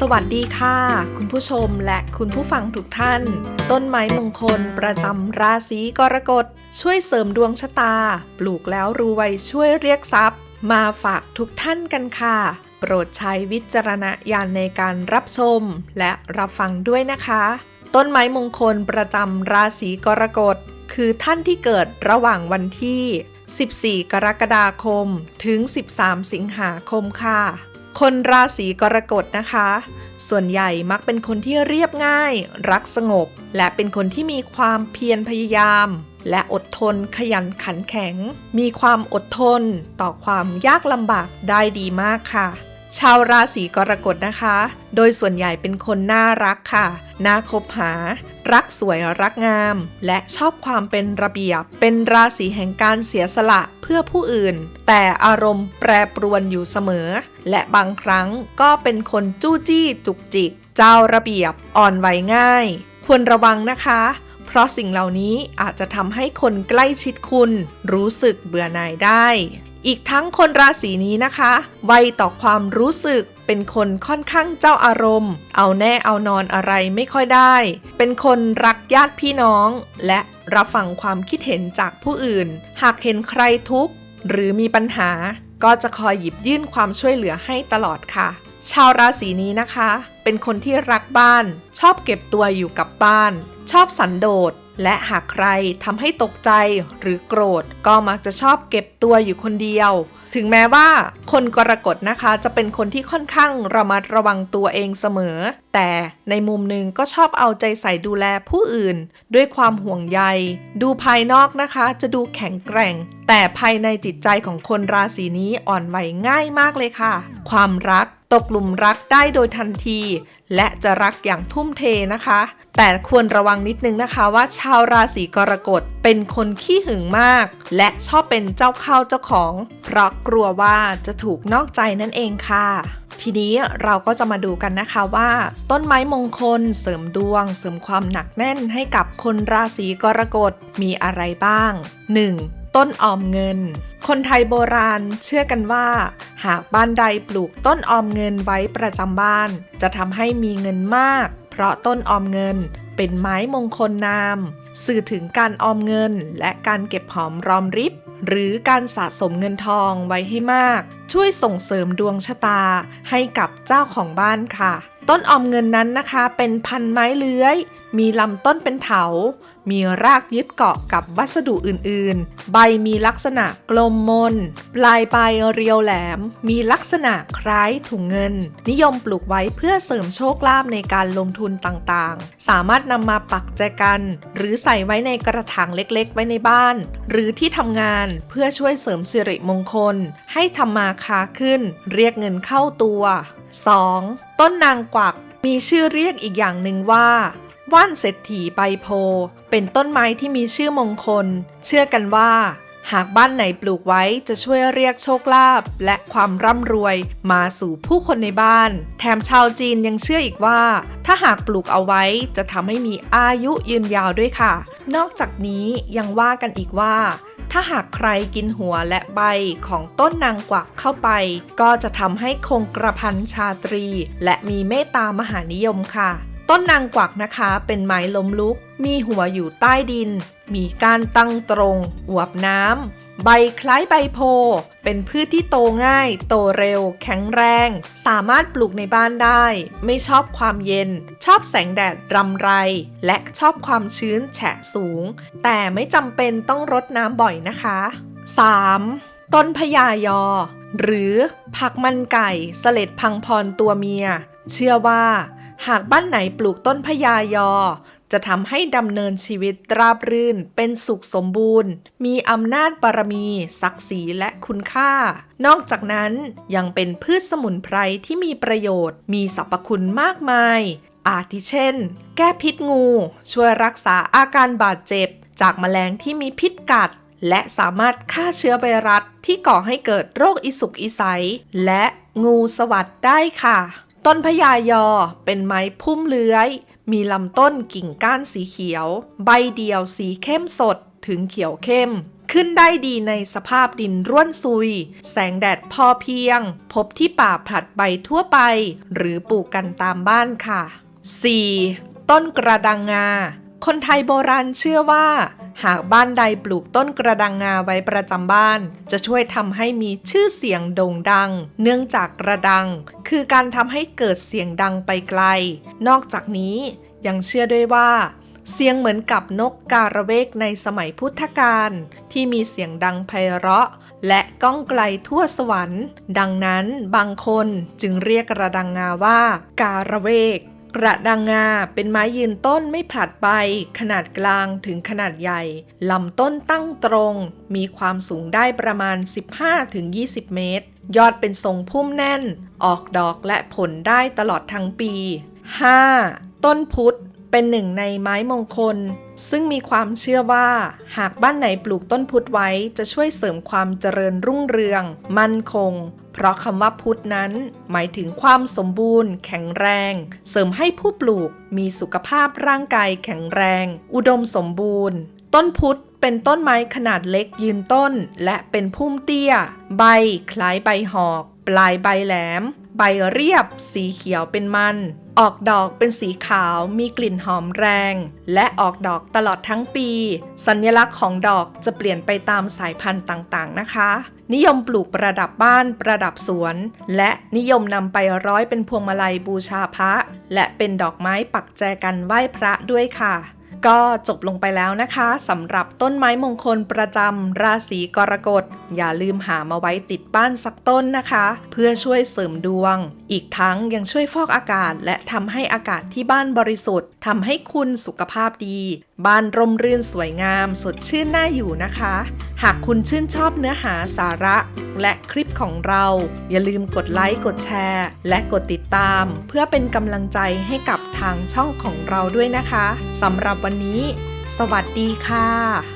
สวัสดีค่ะ คุณผู้ชมและคุณผู้ฟังทุกท่าน ต้นไม้มงคลประจำราศีกรกฎช่วยเสริมดวงชะตา ปลูกแล้วรวยช่วยเรียกทรัพย์ มาฝากทุกท่านกันค่ะ โปรดใช้วิจารณญาณในการรับชมและรับฟังด้วยนะคะ ต้นไม้มงคลประจำราศีกรกฎคือท่านที่เกิดระหว่างวันที่ 14 กรกฎาคม ถึง 13 สิงหาคมค่ะ คนราศีกรกฎนะคะ ส่วนใหญ่มักเป็นคนที่เรียบง่าย รักสงบ และเป็นคนที่มีความเพียรพยายาม และอดทนขยันขันแข็ง มีความอดทนต่อความยากลำบากได้ดีมากค่ะ ชาวราศีกรกฎนะคะ โดยส่วนใหญ่เป็นคนน่ารักค่ะ น่าคบหา รักสวยรักงาม และชอบความเป็นระเบียบ เป็นราศีแห่งการเสียสละเพื่อผู้อื่น แต่อารมณ์แปรปรวนอยู่เสมอ และบางครั้งก็เป็นคนจู้จี้จุกจิก เจ้าระเบียบอ่อนไหวง่าย ควรระวังนะคะ เพราะสิ่งเหล่านี้อาจจะทำให้คนใกล้ชิดคุณ รู้สึกเบื่อหน่ายได้ อีกทั้งคนราศีนี้นะคะ ไวต่อความรู้สึก เป็นคนค่อนข้างเจ้าอารมณ์ เอาแน่เอานอนอะไรไม่ค่อยได้ เป็นคนรักญาติพี่น้อง และรับฟังความคิดเห็นจากผู้อื่น หากเห็นใครทุกข์ หรือมีปัญหา ก็จะคอยหยิบยื่นความช่วยเหลือให้ตลอดค่ะ ชาวราศีนี้นะคะ เป็นคนที่รักบ้าน ชอบเก็บตัวอยู่กับบ้าน ชอบสันโดษ และหากใครทำให้ตกใจหรือโกรธ ก็มักจะชอบเก็บตัวอยู่คนเดียว ถึงแม้ว่าคนกรกฎนะคะ จะเป็นคนที่ค่อนข้างระมัดระวังตัวเองเสมอ แต่ในมุมหนึ่งก็ชอบเอาใจใส่ดูแลผู้อื่น ด้วยความห่วงใย ดูภายนอกนะคะ จะดูแข็งแกร่ง แต่ภายในจิตใจของคนราศีนี้อ่อนไหวง่ายมากเลยค่ะ ความรัก ตกหลุมรักได้โดยทันที และจะรักอย่างทุ่มเทนะคะ แต่ควรระวังนิดนึงนะคะว่าชาวราศีกรกฎเป็นคนขี้หึงมาก และชอบเป็นเจ้าเข้าเจ้าของ เพราะกลัวว่าจะถูกนอกใจนั่นเองค่ะทีนี้เราก็จะมาดูกันนะคะว่า ต้นไม้มงคลเสริมดวง เสริมความหนักแน่นให้กับคนราศีกรกฎมีอะไรบ้าง 1. ต้นออมเงิน คนไทยโบราณเชื่อกันว่า หากบ้านใดปลูกต้นออมเงินไว้ประจำบ้าน จะทำให้มีเงินมาก เพราะต้นออมเงินเป็นไม้มงคลนาม สื่อถึงการออมเงินและการเก็บหอมรอมริบ หรือการสะสมเงินทองไว้ให้มาก ช่วยส่งเสริมดวงชะตาให้กับเจ้าของบ้านค่ะ ต้นออมเงินนั้นนะคะ เป็นพันไม้เลื้อย มีลำต้นเป็นเถา มีรากยึดเกาะกับวัสดุอื่นๆ ใบมีลักษณะกลมมน ปลายใบเรียวแหลม มีลักษณะคล้ายถุงเงิน นิยมปลูกไว้เพื่อเสริมโชคลาภในการลงทุนต่างๆ สามารถนำมาปักแจกัน หรือใส่ไว้ในกระถางเล็กๆ ไว้ในบ้าน หรือที่ทำงานเพื่อช่วยเสริมสิริมงคล ให้ทำมาค้าขึ้น เรียกเงินเข้าตัว 2. ต้นนางกวัก มีชื่อเรียกอีกอย่างหนึ่งว่าว่านเศรษฐีใบโพ เป็นต้นไม้ที่มีชื่อมงคล เชื่อกันว่า หากบ้านไหนปลูกไว้จะช่วยเรียกโชคลาภและความร่ำรวยมาสู่ผู้คนในบ้าน แถมชาวจีนยังเชื่ออีกว่า ถ้าหากปลูกเอาไว้จะทำให้มีอายุยืนยาวด้วยค่ะ นอกจากนี้ยังว่ากันอีกว่า ถ้าหากใครกินหัวและใบของต้นนางกวักเข้าไป ก็จะทำให้คงกระพันชาตรี และมีเมตตามหานิยมค่ะ ต้นนางกวักนะคะเป็นไม้ล้มลุก มีหัวอยู่ใต้ดิน มีก้านตั้งตรง อวบน้ำ ใบคล้ายใบโพ เป็นพืชที่โตง่าย โตเร็ว แข็งแรง สามารถปลูกในบ้านได้ ไม่ชอบความเย็น ชอบแสงแดดรำไร และชอบความชื้นแฉะสูง แต่ไม่จำเป็นต้องรดน้ำบ่อยนะคะ 3. ต้นพญายอ หรือผักมันไก่สเลดพังพรตัวเมีย เชื่อว่า หากบ้านไหนปลูกต้นพญายอ จะทำให้ดำเนินชีวิตราบรื่น เป็นสุขสมบูรณ์ มีอำนาจบารมี ศักดิ์ศรีและคุณค่า นอกจากนั้นยังเป็นพืชสมุนไพรที่มีประโยชน์ มีสรรพคุณมากมาย อาทิเช่น แก้พิษงู ช่วยรักษาอาการบาดเจ็บ จากแมลงที่มีพิษกัดและสามารถฆ่าเชื้อไวรัสที่ก่อให้เกิดโรคอิสุกอิสัย และงูสวัสดได้ค่ะ ต้นพญายอเป็นไม้พุ่มเลื้อย มีลำต้นกิ่งก้านสีเขียว ใบเดียวสีเข้มสดถึงเขียวเข้ม ขึ้นได้ดีในสภาพดินร่วนซุย แสงแดดพอเพียง พบที่ป่าผลัดใบทั่วไป หรือปลูกกันตามบ้านค่ะ 4. ต้นกระดังงา คนไทยโบราณเชื่อว่า หากบ้านใดปลูกต้นกระดังงาไว้ประจำบ้าน จะช่วยทำให้มีชื่อเสียงโด่งดัง เนื่องจากกระดัง คือการทำให้เกิดเสียงดังไปไกล นอกจากนี้ยังเชื่อด้วยว่า เสียงเหมือนกับนกการะเวกในสมัยพุทธกาลที่มีเสียงดังไพเราะ และก้องไกลทั่วสวรรค์ ดังนั้นบางคนจึงเรียกกระดังงาว่า การะเวก กระดังงาเป็นไม้ยืนต้นไม่ผลัดใบขนาดกลางถึงขนาดใหญ่ ลำต้นตั้งตรง มีความสูงได้ประมาณ 15-20 เมตร ยอดเป็นทรงพุ่มแน่น ออกดอกและผลได้ตลอดทั้งปี 5. ต้นพุทธเป็นหนึ่งในไม้มงคล ซึ่งมีความเชื่อว่า หากบ้านไหนปลูกต้นพุทธไว้จะช่วยเสริมความเจริญรุ่งเรือง มั่นคง เพราะคำว่าพุทธนั้น หมายถึงความสมบูรณ์ แข็งแรง เสริมให้ผู้ปลูกมีสุขภาพร่างกายแข็งแรง อุดมสมบูรณ์ ต้นพุทธเป็นต้นไม้ขนาดเล็กยืนต้น และเป็นพุ่มเตี้ย ใบคล้ายใบหอก ปลายใบแหลม ใบเรียบ สีเขียวเป็นมัน ออกดอกเป็นสีขาวมีกลิ่นหอมแรง และออกดอกตลอดทั้งปี สัญลักษณ์ของดอกจะเปลี่ยนไปตามสายพันธุ์ต่างๆนะคะ นิยมปลูกประดับบ้านประดับสวน และนิยมนำไปร้อยเป็นพวงมาลัยบูชาพระ และเป็นดอกไม้ปักแจกันไหว้พระด้วยค่ะ ก็จบลงไปแล้วนะคะสำหรับต้นไม้มงคลประจำราศีกรกฎ อย่าลืมหามาไว้ติดบ้านสักต้นนะคะ เพื่อช่วยเสริมดวง อีกทั้งยังช่วยฟอกอากาศ และทำให้อากาศที่บ้านบริสุทธิ์ทำให้คุณสุขภาพดี บ้านร่มรื่นสวยงาม สดชื่นน่าอยู่นะคะ หากคุณชื่นชอบเนื้อหาสาระ และคลิปของเรา อย่าลืมกดไลค์กดแชร์ และกดติดตาม เพื่อเป็นกำลังใจให้กับ ทางช่องของเราด้วยนะคะสำหรับวันนี้ สวัสดีค่ะ